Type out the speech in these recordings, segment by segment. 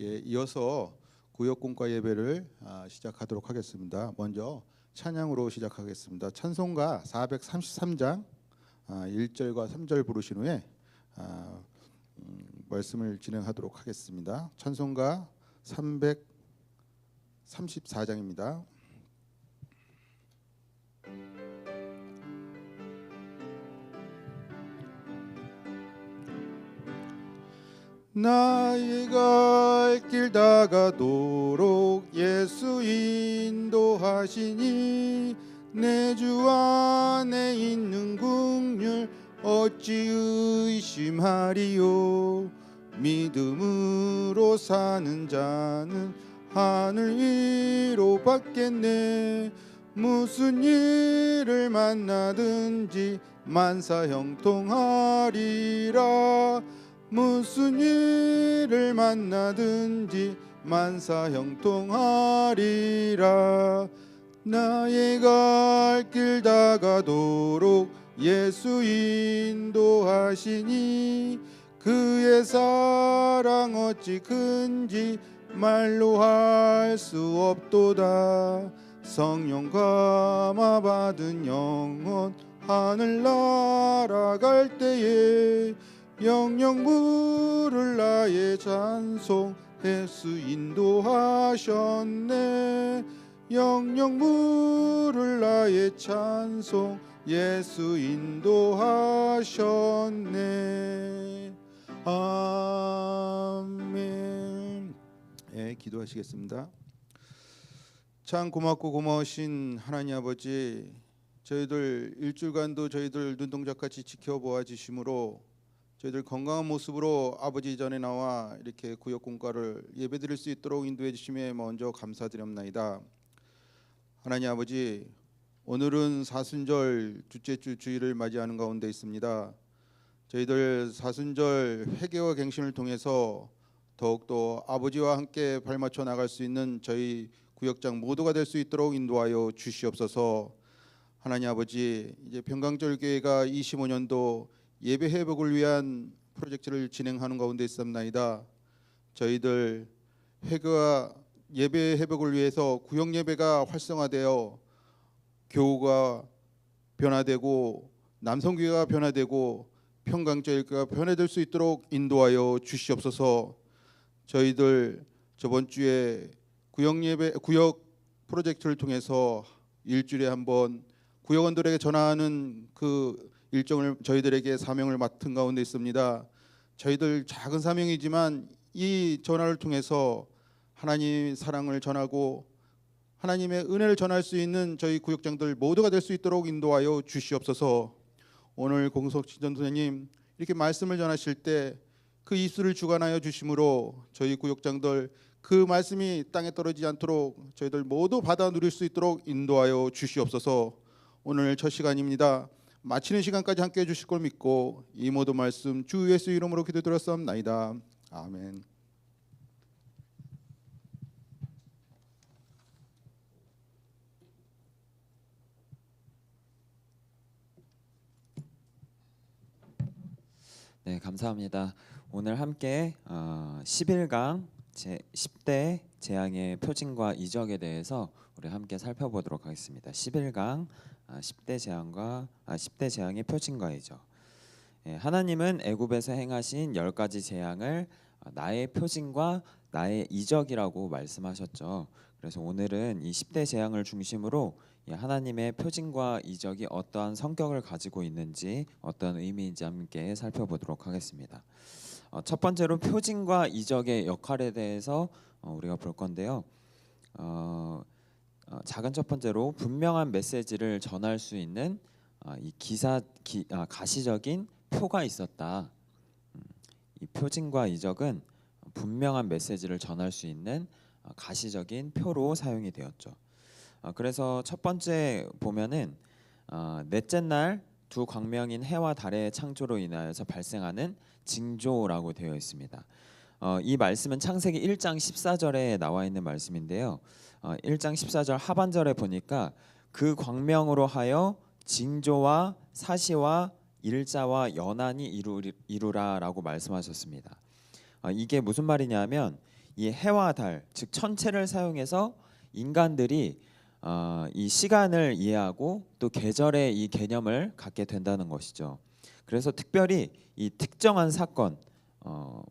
예, 이어서 구역공과 예배를 아, 시작하도록 하겠습니다. 먼저 찬양으로 시작하겠습니다. 찬송가 433장 아, 1절과 3절 부르신 후에 아, 음, 말씀을 진행하도록 하겠습니다. 찬송가 334장입니다. 나의 갈길 다가도록 예수 인도하시니 내 주 안에 있는 국률 어찌 의심하리요? 믿음으로 사는 자는 하늘 위로 받겠네. 무슨 일을 만나든지 만사 형통하리라 무슨 일을 만나든지 만사 형통하리라. 나의 갈 길 다가도록 예수 인도하시니 그의 사랑 어찌 큰지 말로 할 수 없도다. 성령 감화 받은 영혼 하늘 날아갈 때에 영영 부를 나의 찬송 예수 인도하셨네. 영영 부를 나의 찬송 예수 인도하셨네. 아멘. 예 기도하시겠습니다. 참 고맙고 고마우신 하나님 아버지 저희들 일주일간도 저희들 눈동자같이 지켜보아 주심으로 저희들 건강한 모습으로 아버지 전에 나와 이렇게 구역 공과를 예배드릴 수 있도록 인도해 주심에 먼저 감사드립나이다. 하나님 아버지 오늘은 사순절 둘째 주 주일을 맞이하는 가운데 있습니다. 저희들 사순절 회개와 갱신을 통해서 더욱더 아버지와 함께 발맞춰 나갈 수 있는 저희 구역장 모두가 될 수 있도록 인도하여 주시옵소서. 하나님 아버지 이제 평강절 교회가 25년도 예배 회복을 위한 프로젝트를 진행하는 가운데 있습나이다. 저희들 회개와 예배 회복을 위해서 구역 예배가 활성화되어 교우가 변화되고 남성교회가 변화되고 평강절교가 변화될 수 있도록 인도하여 주시옵소서. 저희들 저번 주에 구역 예배 구역 프로젝트를 통해서 일주일에 한번 구역원들에게 전하는 그 일정을 저희들에게 사명을 맡은 가운데 있습니다. 저희들 작은 사명이지만 이 전화를 통해서 하나님 사랑을 전하고 하나님의 은혜를 전할 수 있는 저희 구역장들 모두가 될 수 있도록 인도하여 주시옵소서. 오늘 공석 진전 선생님 이렇게 말씀을 전하실 때 그 입술을 주관하여 주심으로 저희 구역장들 그 말씀이 땅에 떨어지지 않도록 저희들 모두 받아 누릴 수 있도록 인도하여 주시옵소서. 오늘 첫 시간입니다. 마치는 시간까지 함께 해주실 걸 믿고 이 모든 말씀 주 예수 이름으로 기도드렸사옵나이다. 아멘. 네, 감사합니다. 오늘 함께 어, 11강 제 10대 재앙의 표징과 이적에 대해서 우리 함께 살펴보도록 하겠습니다. 11강 아, 10대 재앙과 아, 10대 재앙의 표징과 이적. 예, 하나님은 애굽에서 행하신 열 가지 재앙을 아, 나의 표징과 나의 이적이라고 말씀하셨죠. 그래서 오늘은 이 10대 재앙을 중심으로 이 하나님의 표징과 이적이 어떠한 성격을 가지고 있는지 어떤 의미인지 함께 살펴보도록 하겠습니다. 어, 첫 번째로 표징과 이적의 역할에 대해서 어, 우리가 볼 건데요. 어, 어, 작은 첫 번째로 분명한 메시지를 전할 수 있는 아, 이 기사 기, 아, 가시적인 표가 있었다. 음, 이 표징과 이적은 분명한 메시지를 전할 수 있는 아, 가시적인 표로 사용이 되었죠. 아, 그래서 첫 번째 보면은 아, 넷째 날 두 광명인 해와 달의 창조로 인하여서 발생하는 징조라고 되어 있습니다. 어, 이 말씀은 창세기 1장 14절에 나와 있는 말씀인데요. 어, 1장 14절 하반절에 보니까 그 광명으로 하여 징조와 사시와 일자와 연한이 이루, 이루 라라고 말씀하셨습니다. 어, 이게 무슨 말이냐면 이 해와 달, 즉 천체를 사용해서 인간들이 어, 이 시간을 이해하고 또 계절의 이 개념을 갖게 된다는 것이죠. 그래서 특별히 이 특정한 사건, 어,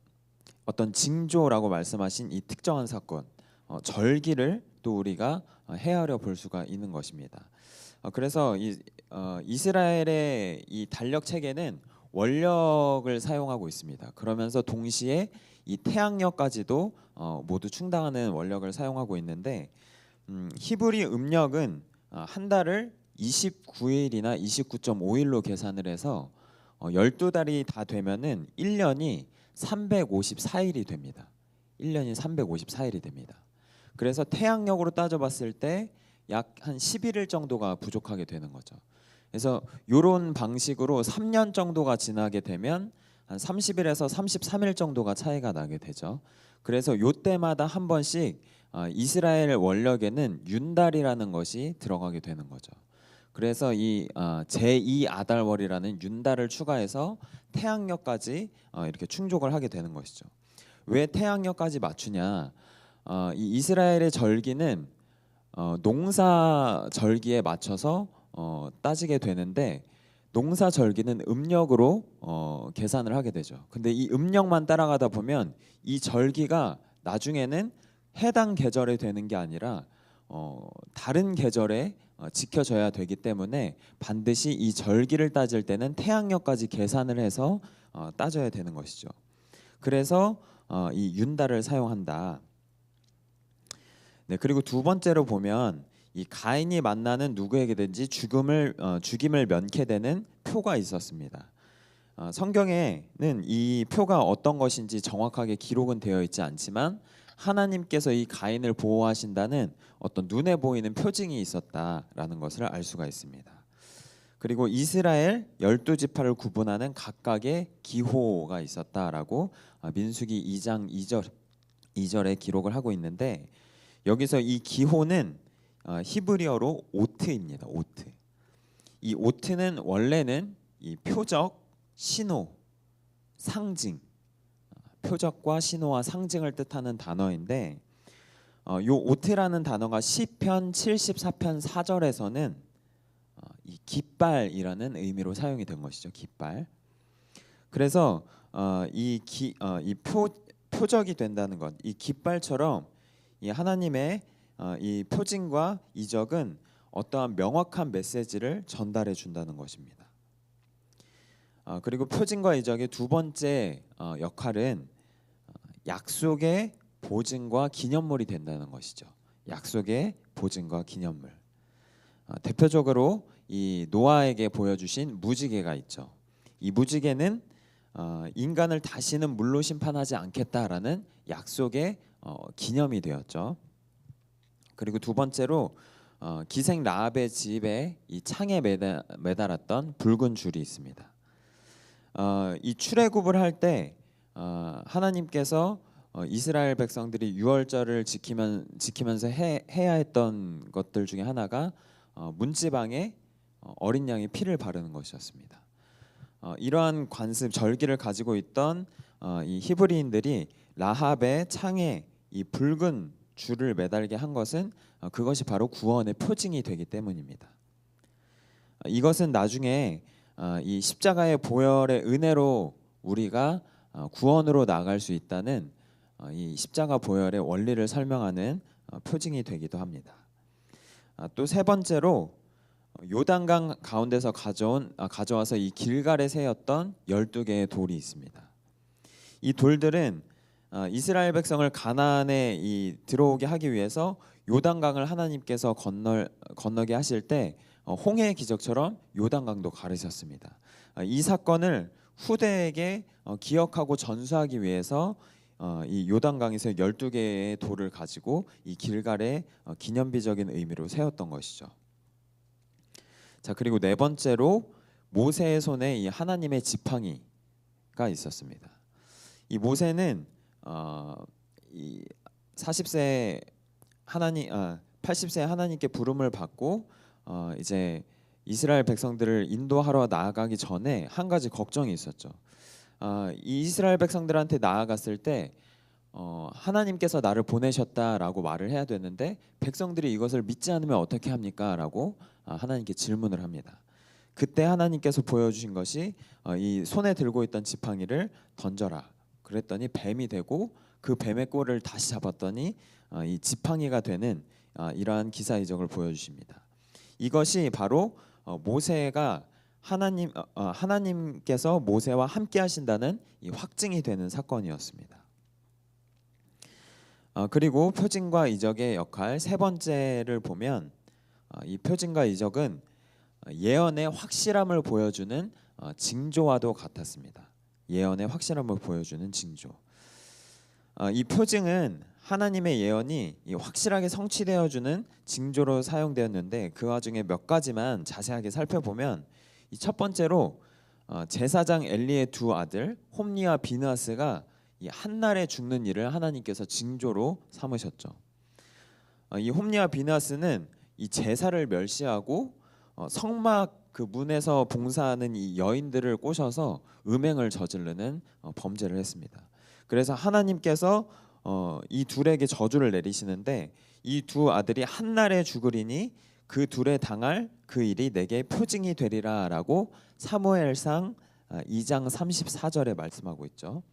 어떤 징조라고 말씀하신 이 특정한 사건, 어, 절기를 또 우리가 어, 헤아려 볼 수가 있는 것입니다. 어, 그래서 이 어, 이스라엘의 이 달력 체계는 원력을 사용하고 있습니다. 그러면서 동시에 이 태양력까지도 어, 모두 충당하는 원력을 사용하고 있는데 음, 히브리 음력은 어, 한 달을 29일이나 29.5일로 계산을 해서 어, 12달이 다 되면은 1년이 354일이 됩니다. 1년이 354일이 됩니다. 그래서 태양력으로 따져봤을 때 약 한 11일 정도가 부족하게 되는 거죠. 그래서 이런 방식으로 3년 정도가 지나게 되면 한 30일에서 33일 정도가 차이가 나게 되죠. 그래서 요 때마다 한 번씩 어, 이스라엘 원력에는 윤달이라는 것이 들어가게 되는 거죠. 그래서 이 어, 제2 아달월이라는 윤달을 추가해서 태양력까지 어, 이렇게 충족을 하게 되는 것이죠. 왜 태양력까지 맞추냐? 어, 이 이스라엘의 절기는 어, 농사 절기에 맞춰서 어, 따지게 되는데 농사 절기는 음력으로 어, 계산을 하게 되죠. 근데 이 음력만 따라가다 보면 이 절기가 나중에는 해당 계절에 되는 게 아니라 어, 다른 계절에 어, 지켜져야 되기 때문에 반드시 이 절기를 따질 때는 태양력까지 계산을 해서 어, 따져야 되는 것이죠. 그래서 어, 이 윤달을 사용한다. 네 그리고 두 번째로 보면 이 가인이 만나는 누구에게든지 죽음을 어, 죽임을 면케 되는 표가 있었습니다. 어, 성경에는 이 표가 어떤 것인지 정확하게 기록은 되어 있지 않지만 하나님께서 이 가인을 보호하신다는 어떤 눈에 보이는 표징이 있었다라는 것을 알 수가 있습니다. 그리고 이스라엘 열두 지파를 구분하는 각각의 기호가 있었다라고 어, 민수기 2장 2절 2절에 기록을 하고 있는데 여기서 이 기호는 어, 히브리어로 오트입니다. 오트. 이 오트는 원래는 이 표적, 신호, 상징, 어, 표적과 신호와 상징을 뜻하는 단어인데 어, 요 오트라는 단어가 시편 74편 4절에서는 어, 이 깃발이라는 의미로 사용이 된 것이죠. 깃발. 그래서 어, 이 기 어, 이 표 표적이 된다는 것, 이 깃발처럼 이 하나님의 어, 이 표징과 이적은 어떠한 명확한 메시지를 전달해 준다는 것입니다. 어, 그리고 표징과 이적의 두 번째 어, 역할은 어, 약속의 보증과 기념물이 된다는 것이죠. 약속의 보증과 기념물. 어, 대표적으로 이 노아에게 보여주신 무지개가 있죠. 이 무지개는 어, 인간을 다시는 물로 심판하지 않겠다라는 약속의 어, 기념이 되었죠. 그리고 두 번째로 어, 기생 라합의 집에 이 창에 매달, 매달았던 붉은 줄이 있습니다. 어, 이 출애굽을 할때 어, 하나님께서 어, 이스라엘 백성들이 유월절을 지키면 지키면서 해, 해야 했던 것들 중에 하나가 어, 문지방에 어, 어린 양의 피를 바르는 것이었습니다. 어, 이러한 관습 절기를 가지고 있던 어, 이 히브리인들이 라합의 창에 이 붉은 줄을 매달게 한 것은 어, 그것이 바로 구원의 표징이 되기 때문입니다. 어, 이것은 나중에 어, 이 십자가의 보혈의 은혜로 우리가 어, 구원으로 나갈 수 있다는 어, 이 십자가 보혈의 원리를 설명하는 어, 표징이 되기도 합니다. 아, 또세 번째로 어, 요단강 가운데서 가져온 아, 가져와서 이 길갈에 세웠던 12개의 돌이 있습니다. 이 돌들은 어, 이스라엘 백성을 가나안에 이 들어오게 하기 위해서 요단강을 하나님께서 건널 건너게 하실 때 어, 홍해의 기적처럼 요단강도 가르셨습니다. 아, 이 사건을 후대에게 어, 기억하고 전수하기 위해서 어, 이 요단강에서 12개의 돌을 가지고 이 길갈에 어, 기념비적인 의미로 세웠던 것이죠. 자 그리고 네 번째로 모세의 손에 이 하나님의 지팡이가 있었습니다. 이 모세는 어, 이 40세 하나님 아 80세 하나님께 부름을 받고 어, 이제 이스라엘 백성들을 인도하러 나아가기 전에 한 가지 걱정이 있었죠. 아, 이 이스라엘 백성들한테 나아갔을 때 어, 하나님께서 나를 보내셨다라고 말을 해야 되는데 백성들이 이것을 믿지 않으면 어떻게 합니까?라고 아, 하나님께 질문을 합니다. 그때 하나님께서 보여주신 것이 어, 이 손에 들고 있던 지팡이를 던져라. 그랬더니 뱀이 되고 그 뱀의 꼴을 다시 잡았더니 어, 이 지팡이가 되는 아, 이러한 기사 이적을 보여주십니다. 이것이 바로 어, 모세가 하나님 어, 어, 하나님께서 모세와 함께 하신다는 이 확증이 되는 사건이었습니다. 어, 그리고 표징과 이적의 역할 세 번째를 보면 어, 이 표징과 이적은 어, 예언의 확실함을 보여주는 어, 징조와도 같았습니다. 예언의 확실함을 보여주는 징조. 어, 이 표징은 하나님의 예언이 이 확실하게 성취되어주는 징조로 사용되었는데 그 와중에 몇 가지만 자세하게 살펴보면 이 첫 번째로 어, 제사장 엘리의 두 아들 홈니와 비느하스가 이 한날에 죽는 일을 하나님께서 징조로 삼으셨죠. 어, 이 홈니와 비느하스는 이 제사를 멸시하고 어, 성막 그 문에서 봉사하는 이 여인들을 꼬셔서 음행을 저지르는 어, 범죄를 했습니다. 그래서 하나님께서 어, 이 둘에게 저주를 내리시는데 이 두 아들이 한 날에 죽으리니 그 둘에 당할 그 일이 내게 표징이 되리라라고 사무엘상 아, 2장 34절에 말씀하고 있죠.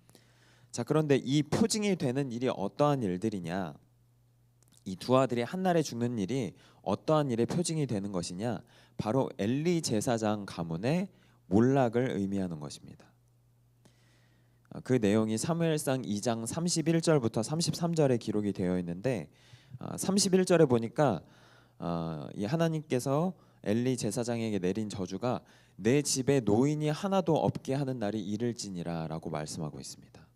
자 그런데 이 표징이 되는 일이 어떠한 일들이냐? 이 두 아들이 한 날에 죽는 일이 어떠한 일의 표징이 되는 것이냐? 바로 엘리 제사장 가문의 몰락을 의미하는 것입니다. 아, 그 내용이 사무엘상 2장 31절부터 33절에 기록이 되어 있는데 아, 31절에 보니까 아, 이 하나님께서 엘리 제사장에게 내린 저주가 내 집에 노인이 하나도 없게 하는 날이 이를지니라라고 말씀하고 있습니다.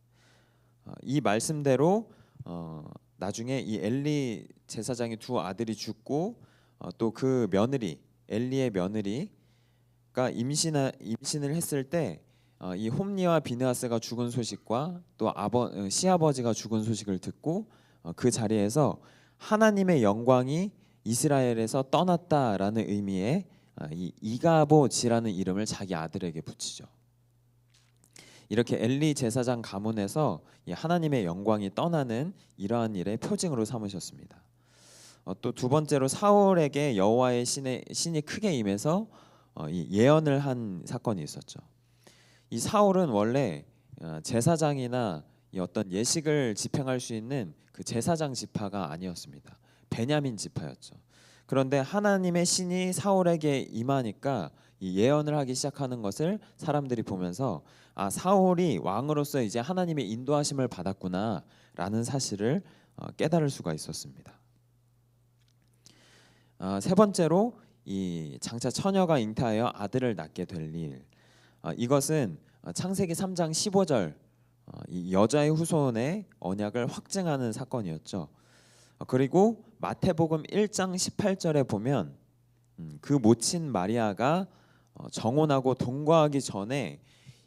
아, 이 말씀대로 어, 나중에 이 엘리 제사장의 두 아들이 죽고 어, 또그 며느리 엘리의 며느리가 임신하, 임신을 했을 때 어, 이 홈니와 비느하스가 죽은 소식과 또 아버 어, 시아버지가 죽은 소식을 듣고 어, 그 자리에서 하나님의 영광이 이스라엘에서 떠났다라는 의미의 아, 이 이가보지라는 이름을 자기 아들에게 붙이죠. 이렇게 엘리 제사장 가문에서 이 하나님의 영광이 떠나는 이러한 일의 표징으로 삼으셨습니다. 어, 또두 번째로 사울에게 여호와의 신의 신이 크게 임해서 어, 이 예언을 한 사건이 있었죠. 이 사울은 원래 어, 제사장이나 이 어떤 예식을 집행할 수 있는 그 제사장 지파가 아니었습니다. 베냐민 지파였죠. 그런데 하나님의 신이 사울에게 임하니까 이 예언을 하기 시작하는 것을 사람들이 보면서 아 사울이 왕으로서 이제 하나님의 인도하심을 받았구나라는 사실을 어, 깨달을 수가 있었습니다. 아, 세 번째로 이 장차 처녀가 잉태하여 아들을 낳게 될 일. 아, 이것은 어, 창세기 3장 15절 어, 이 여자의 후손의 언약을 확증하는 사건이었죠. 어, 그리고 마태복음 1장 18절에 보면 음, 그 모친 마리아가 어, 정혼하고 동거하기 전에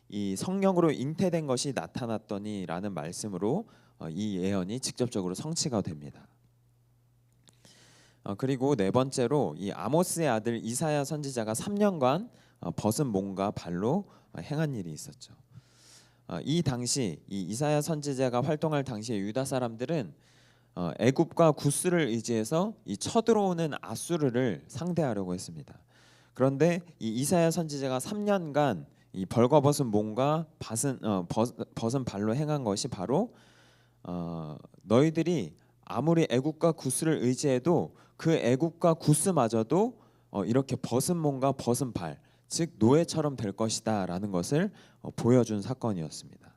이 성령으로 잉태된 것이 나타났더니라는 말씀으로 어, 이 예언이 직접적으로 성취가 됩니다. 어, 그리고 네 번째로 이 아모스의 아들 이사야 선지자가 3년간 어, 벗은 몸과 발로 어, 행한 일이 있었죠. 어, 이 당시 이 이사야 선지자가 활동할 당시에 유다 사람들은 어, 애굽과 구스를 의지해서 이 쳐들어오는 아수르를 상대하려고 했습니다. 그런데 이 이사야 선지자가 3년간 이 벌거벗은 몸과 벗은 어, 벗, 벗은 발로 행한 것이 바로 어, 너희들이 아무리 애굽과 구스를 의지해도 그 애굽과 구스마저도 어, 이렇게 벗은 몸과 벗은 발, 즉 노예처럼 될 것이다라는 것을 어, 보여준 사건이었습니다.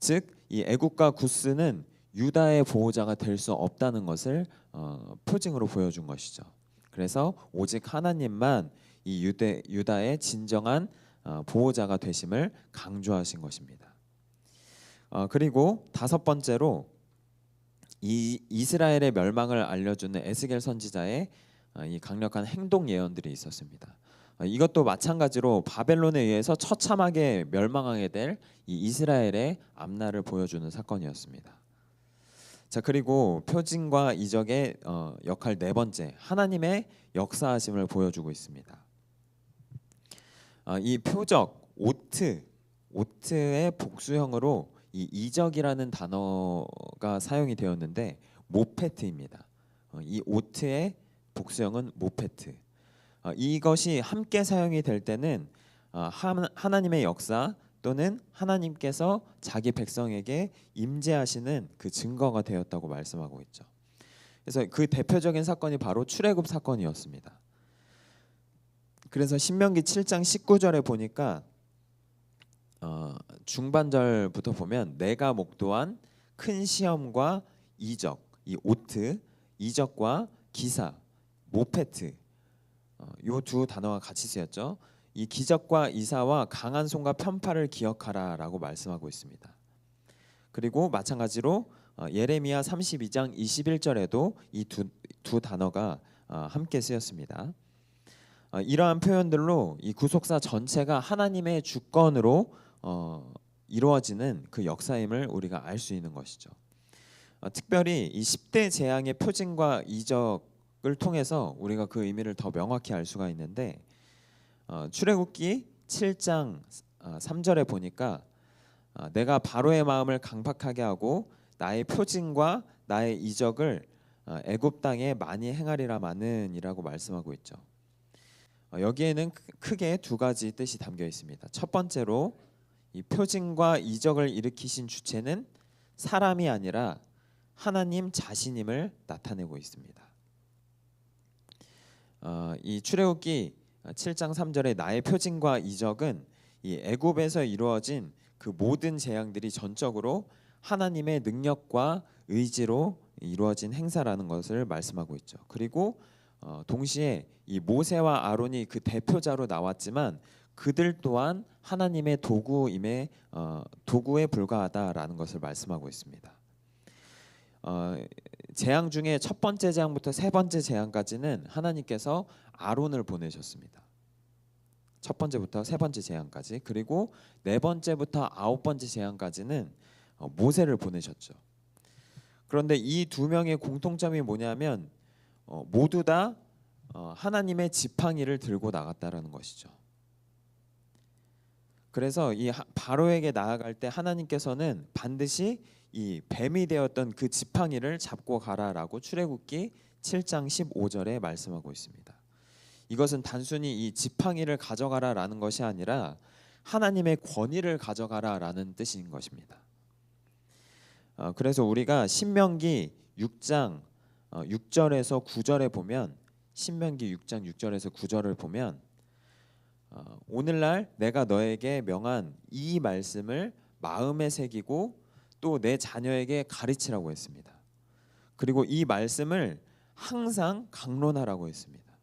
즉 이 애굽과 구스는 유다의 보호자가 될 수 없다는 것을 어, 표징으로 보여준 것이죠. 그래서 오직 하나님만 이 유대 유다의 진정한 어, 보호자가 되심을 강조하신 것입니다. 어, 그리고 다섯 번째로 이 이스라엘의 멸망을 알려주는 에스겔 선지자의 어, 이 강력한 행동 예언들이 있었습니다. 어, 이것도 마찬가지로 바벨론에 의해서 처참하게 멸망하게 될 이 이스라엘의 앞날을 보여주는 사건이었습니다. 자 그리고 표징과 이적의 어, 역할 네 번째 하나님의 역사하심을 보여주고 있습니다. 어, 이 표적 오트 오트의 복수형으로 이이 이적이라는 단어가 사용이 되었는데 모페트입니다. 어, 이 오트의 복수형은 모페트. 어, 이것이 함께 사용이 될 때는 어, 하- 하나님의 역사 또는 하나님께서 자기 백성에게 임재하시는 그 증거가 되었다고 말씀하고 있죠. 그래서 그 대표적인 사건이 바로 출애굽 사건이었습니다. 그래서 신명기 7장 19절에 보니까 어, 중반절부터 보면 내가 목도한 큰 시험과 이적, 이 오트, 이적과 기사, 모페트 요두 단어가 같이 쓰였죠. 이 기적과 이사와 강한 손과 편파를 기억하라라고 말씀하고 있습니다. 그리고 마찬가지로 어, 예레미야 32장 21절에도 이 두 두 단어가 어, 함께 쓰였습니다. 어, 이러한 표현들로 이 구속사 전체가 하나님의 주권으로 어, 이루어지는 그 역사임을 우리가 알 수 있는 것이죠. 어, 특별히 이 10대 재앙의 표징과 이적을 통해서 우리가 그 의미를 더 명확히 알 수가 있는데 어, 출애굽기 7장 어, 3절에 보니까 어, 내가 바로의 마음을 강팍하게 하고 나의 표징과 나의 이적을 어, 애굽 땅에 많이 행하리라 마는이라고 말씀하고 있죠. 어, 여기에는 크- 크게 두 가지 뜻이 담겨 있습니다. 첫 번째로 이 표징과 이적을 일으키신 주체는 사람이 아니라 하나님 자신임을 나타내고 있습니다. 어, 이 출애굽기 7장 3절에 나의 표징과 이적은 이 애굽에서 이루어진 그 모든 재앙들이 전적으로 하나님의 능력과 의지로 이루어진 행사라는 것을 말씀하고 있죠. 그리고 어, 동시에 이 모세와 아론이 그 대표자로 나왔지만 그들 또한 하나님의 도구임에 어, 도구에 불과하다라는 것을 말씀하고 있습니다. 어, 재앙 중에 첫 번째 재앙부터 세 번째 재앙까지는 하나님께서 아론을 보내셨습니다. 첫 번째부터 세 번째 재앙까지 그리고 네 번째부터 아홉 번째 재앙까지는 어, 모세를 보내셨죠. 그런데 이 두 명의 공통점이 뭐냐면 어, 모두 다 어, 하나님의 지팡이를 들고 나갔다라는 것이죠. 그래서 이 하- 바로에게 나아갈 때 하나님께서는 반드시 이 뱀이 되었던 그 지팡이를 잡고 가라라고 출애굽기 7장 15절에 말씀하고 있습니다. 이것은 단순히 이 지팡이를 가져가라라는 것이 아니라 하나님의 권위를 가져가라라는 뜻인 것입니다. 어, 그래서 우리가 신명기 6장 어, 6절에서 9절에 보면 신명기 6장 6절에서 9절을 보면 어, 오늘날 내가 너에게 명한 이 말씀을 마음에 새기고 또 내 자녀에게 가르치라고 했습니다. 그리고 이 말씀을 항상 강론하라고 했습니다.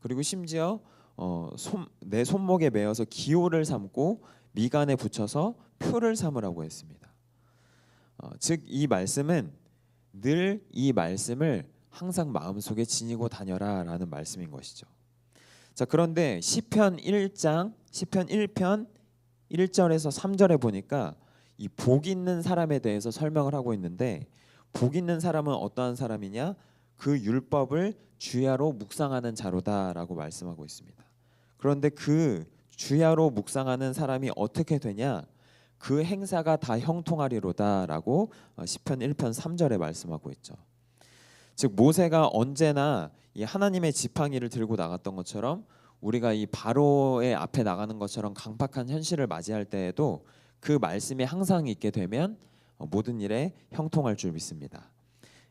그리고 심지어 어, 손, 내 손목에 매어서 기호를 삼고 미간에 붙여서 표를 삼으라고 했습니다. 어, 즉이 말씀은 늘 이 말씀을 항상 마음속에 지니고 다녀라라는 말씀인 것이죠. 자 그런데 시편 1장 시편 1편 1절에서 3절에 보니까 이 복 있는 사람에 대해서 설명을 하고 있는데 복 있는 사람은 어떠한 사람이냐? 그 율법을 주야로 묵상하는 자로다라고 말씀하고 있습니다. 그런데 그 주야로 묵상하는 사람이 어떻게 되냐? 그 행사가 다 형통하리로다라고 어, 시편 1편 3절에 말씀하고 있죠. 즉 모세가 언제나 이 하나님의 지팡이를 들고 나갔던 것처럼 우리가 이 바로의 앞에 나가는 것처럼 강팍한 현실을 맞이할 때에도 그 말씀이 항상 있게 되면 어, 모든 일에 형통할 줄 믿습니다.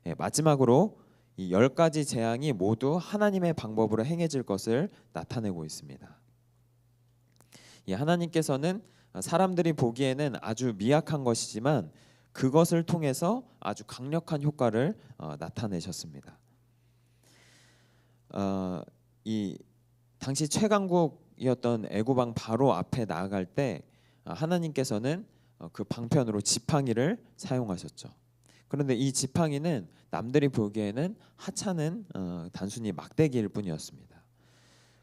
예, 마지막으로 이 열 가지 재앙이 모두 하나님의 방법으로 행해질 것을 나타내고 있습니다. 이 하나님께서는 사람들이 보기에는 아주 미약한 것이지만 그것을 통해서 아주 강력한 효과를 어, 나타내셨습니다. 어, 이 당시 최강국이었던 애고방 바로 앞에 나아갈 때 어, 하나님께서는 어, 그 방편으로 지팡이를 사용하셨죠. 그런데 이 지팡이는 남들이 보기에는 하찮은 어, 단순히 막대기일 뿐이었습니다.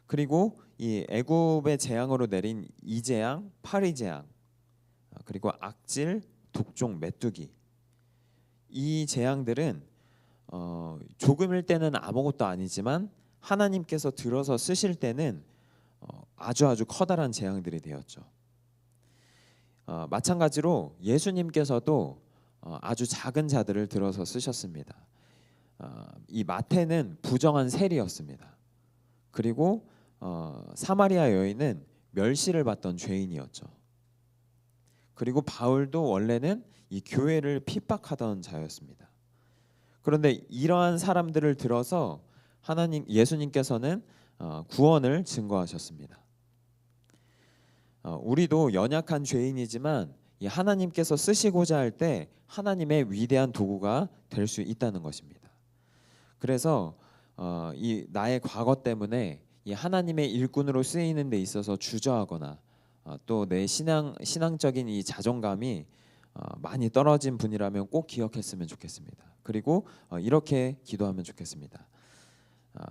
그리고 이 애굽의 재앙으로 내린 이재앙, 파리재앙, 어, 그리고 악질, 독종, 메뚜기 이 재앙들은 어, 조금일 때는 아무것도 아니지만 하나님께서 들어서 쓰실 때는 어, 아주 아주 커다란 재앙들이 되었죠. 어, 마찬가지로 예수님께서도 어, 아주 작은 자들을 들어서 쓰셨습니다. 어, 이 마태는 부정한 세리였습니다. 그리고 어, 사마리아 여인은 멸시를 받던 죄인이었죠. 그리고 바울도 원래는 이 교회를 핍박하던 자였습니다. 그런데 이러한 사람들을 들어서 하나님 예수님께서는 어, 구원을 증거하셨습니다. 어, 우리도 연약한 죄인이지만 이 하나님께서 쓰시고자 할 때 하나님의 위대한 도구가 될 수 있다는 것입니다. 그래서 어, 이 나의 과거 때문에 이 하나님의 일꾼으로 쓰이는 데 있어서 주저하거나 어, 또내 신앙 신앙적인 이 자존감이 어, 많이 떨어진 분이라면 꼭 기억했으면 좋겠습니다. 그리고 어, 이렇게 기도하면 좋겠습니다. 어,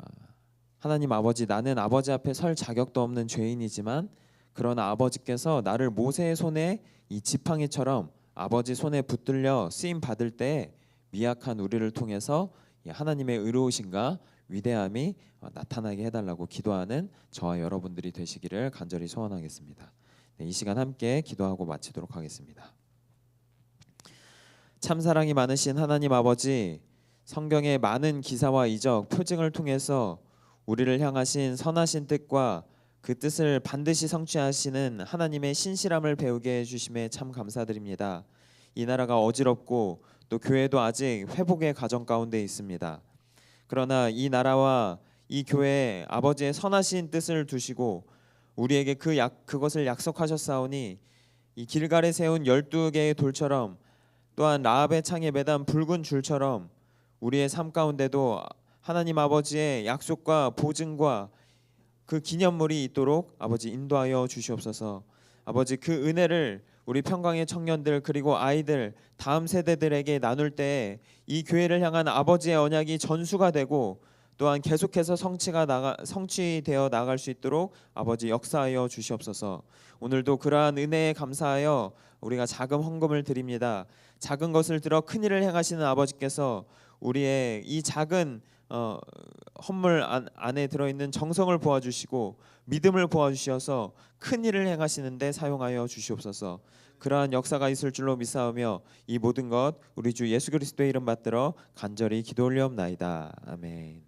하나님 아버지 나는 아버지 앞에 설 자격도 없는 죄인이지만 그러나 아버지께서 나를 모세의 손에 이 지팡이처럼 아버지 손에 붙들려 쓰임 받을 때 미약한 우리를 통해서 이 하나님의 의로우신가 위대함이 어, 나타나게 해달라고 기도하는 저와 여러분들이 되시기를 간절히 소원하겠습니다. 네, 이 시간 함께 기도하고 마치도록 하겠습니다. 참 사랑이 많으신 하나님 아버지 성경의 많은 기사와 이적 표징을 통해서 우리를 향하신 선하신 뜻과 그 뜻을 반드시 성취하시는 하나님의 신실함을 배우게 해주심에 참 감사드립니다. 이 나라가 어지럽고 또 교회도 아직 회복의 과정 가운데 있습니다. 그러나 이 나라와 이 교회에 아버지의 선하신 뜻을 두시고 우리에게 그 약, 그것을 약속하셨사오니 이 길갈에 세운 열두 개의 돌처럼 또한 라합의 창에 매단 붉은 줄처럼 우리의 삶 가운데도 하나님 아버지의 약속과 보증과 그 기념물이 있도록 아버지 인도하여 주시옵소서. 아버지 그 은혜를 우리 평강의 청년들 그리고 아이들 다음 세대들에게 나눌 때이 교회를 향한 아버지의 언약이 전수가 되고 또한 계속해서 성취가 나가 성취되어 나갈 수 있도록 아버지 역사하여 주시옵소서. 오늘도 그러한 은혜에 감사하여 우리가 자금 헌금을 드립니다. 작은 것을 들어 큰 일을 행하시는 아버지께서 우리의 이 작은 어, 헌물 안, 안에 들어 있는 정성을 보아 주시고 믿음을 보아 주셔서 큰 일을 행하시는데 사용하여 주시옵소서. 그러한 역사가 있을 줄로 믿사오며 이 모든 것 우리 주 예수 그리스도의 이름 받들어 간절히 기도 올리옵나이다. 아멘.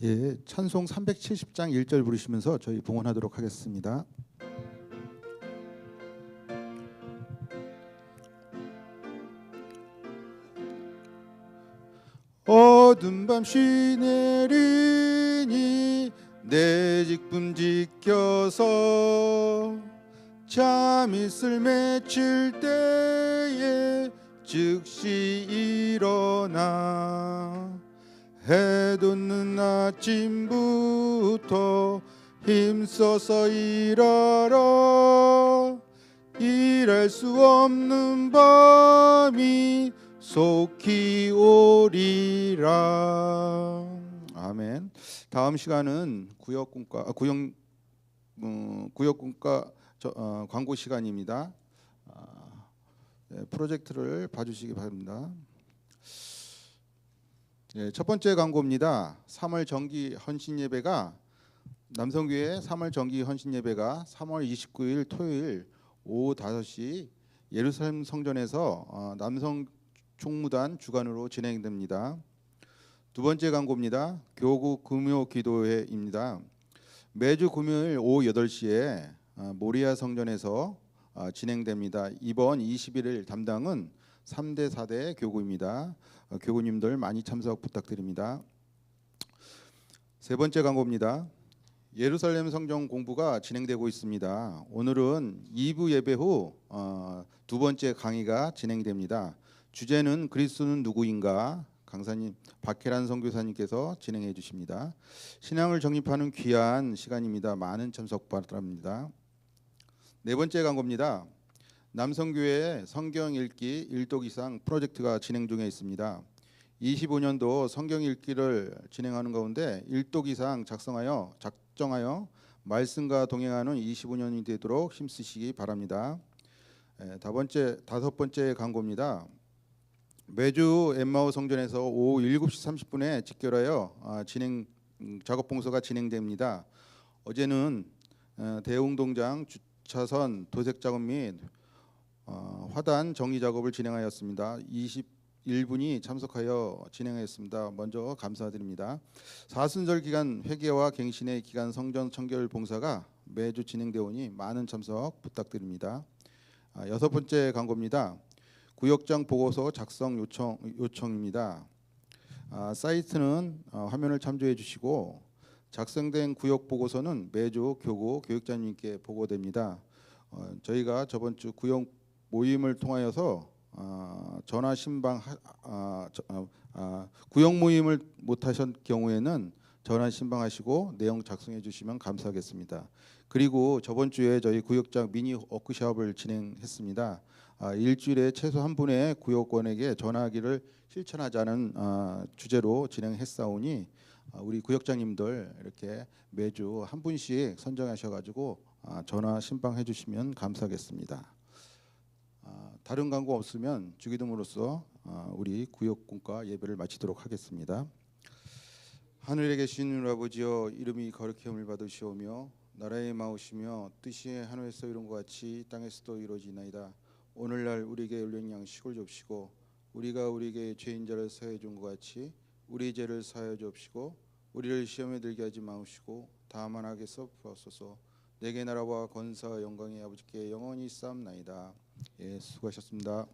예, 찬송 370장 1절 부르시면서 저희 봉헌하도록 하겠습니다. 어둠 밤시 내리니 내 직분 지켜서 잠있을 맺힐 때에 즉시 일어나 해 돋는 아침부터 힘써서 일하라 일할 수 없는 밤이 속히 오리라 아멘 다음 시간은 구역군과 아, 구역 음, 구역군과 저, 어, 광고 시간입니다 아, 네, 프로젝트를 봐주시기 바랍니다. 예, 첫 번째 광고입니다. 3월 정기 헌신 예배가 남성교회 3월 정기 헌신 예배가 3월 29일 토요일 오후 5시 예루살렘 성전에서 어, 남성 총무단 주관으로 진행됩니다. 두 번째 광고입니다. 교구 금요 기도회입니다. 매주 금요일 오후 8시에 어, 모리아 성전에서 어, 진행됩니다. 이번 21일 담당은 3대 4대 교구입니다. 어, 교구님들 많이 참석 부탁드립니다. 세 번째 광고입니다. 예루살렘 성경 공부가 진행되고 있습니다. 오늘은 2부 예배 후 어, 두 번째 강의가 진행됩니다. 주제는 그리스도는 누구인가? 강사님 박혜란 선교사님께서 진행해 주십니다. 신앙을 정립하는 귀한 시간입니다. 많은 참석 바랍니다. 네 번째 광고입니다. 남성교회 성경 읽기 1독 이상 프로젝트가 진행 중에 있습니다. 25년도 성경 읽기를 진행하는 가운데 1독 이상 작성하여 작정하여 말씀과 동행하는 25년이 되도록 힘쓰시기 바랍니다. 에, 다 번째 다섯 번째 광고입니다. 매주 엠마오 성전에서 오후 7시 30분에 직결하여 아, 진행 음, 작업 봉사가 진행됩니다. 어제는 어, 대웅동장 주차선 도색 작업 및 어, 화단 정리 작업을 진행하였습니다. 21분이 참석하여 진행하였습니다. 먼저 감사드립니다. 사순절 기간 회계와 갱신의 기간 성전 청결 봉사가 매주 진행되어 오니 많은 참석 부탁드립니다. 아, 여섯 번째 광고입니다. 구역장 보고서 작성 요청 요청입니다. 아, 사이트는 어, 화면을 참조해 주시고 작성된 구역 보고서는 매주 교구 교육자님께 보고됩니다. 어, 저희가 저번 주 구역 모임을 통하여서 아, 전화 신방 하- 아, 저- 아, 아, 구역 모임을 못하셨 경우에는 전화 신방하시고 내용 작성해 주시면 감사하겠습니다. 그리고 저번 주에 저희 구역장 미니 워크숍을 진행했습니다. 아, 일주일에 최소 한 분의 구역원에게 전화하기를 실천하자는 아, 주제로 진행했사오니 아, 우리 구역장님들 이렇게 매주 한 분씩 선정하셔가지고 아, 전화 신방해 주시면 감사하겠습니다. 아, 다른 광고 없으면 주기도문으로서 아, 우리 구역군과 예배를 마치도록 하겠습니다. 하늘에 계신 우리 아버지여 이름이 거룩히 여김을 받으시오며 나라의 마오시며 뜻이 하늘에서 이룬 것 같이 땅에서도 이루어지나이다. 오늘날 우리에게 올린 양식을 줍시고 우리가 우리에게 죄인 자를 사해 준 것 같이 우리 죄를 사하여 주옵시고 우리를 시험에 들게 하지 마옵시고 다만 악에서 부하소서 내게 나라와 권사와 영광이 아버지께 영원히 쌓옵나이다. 예, 수고하셨습니다.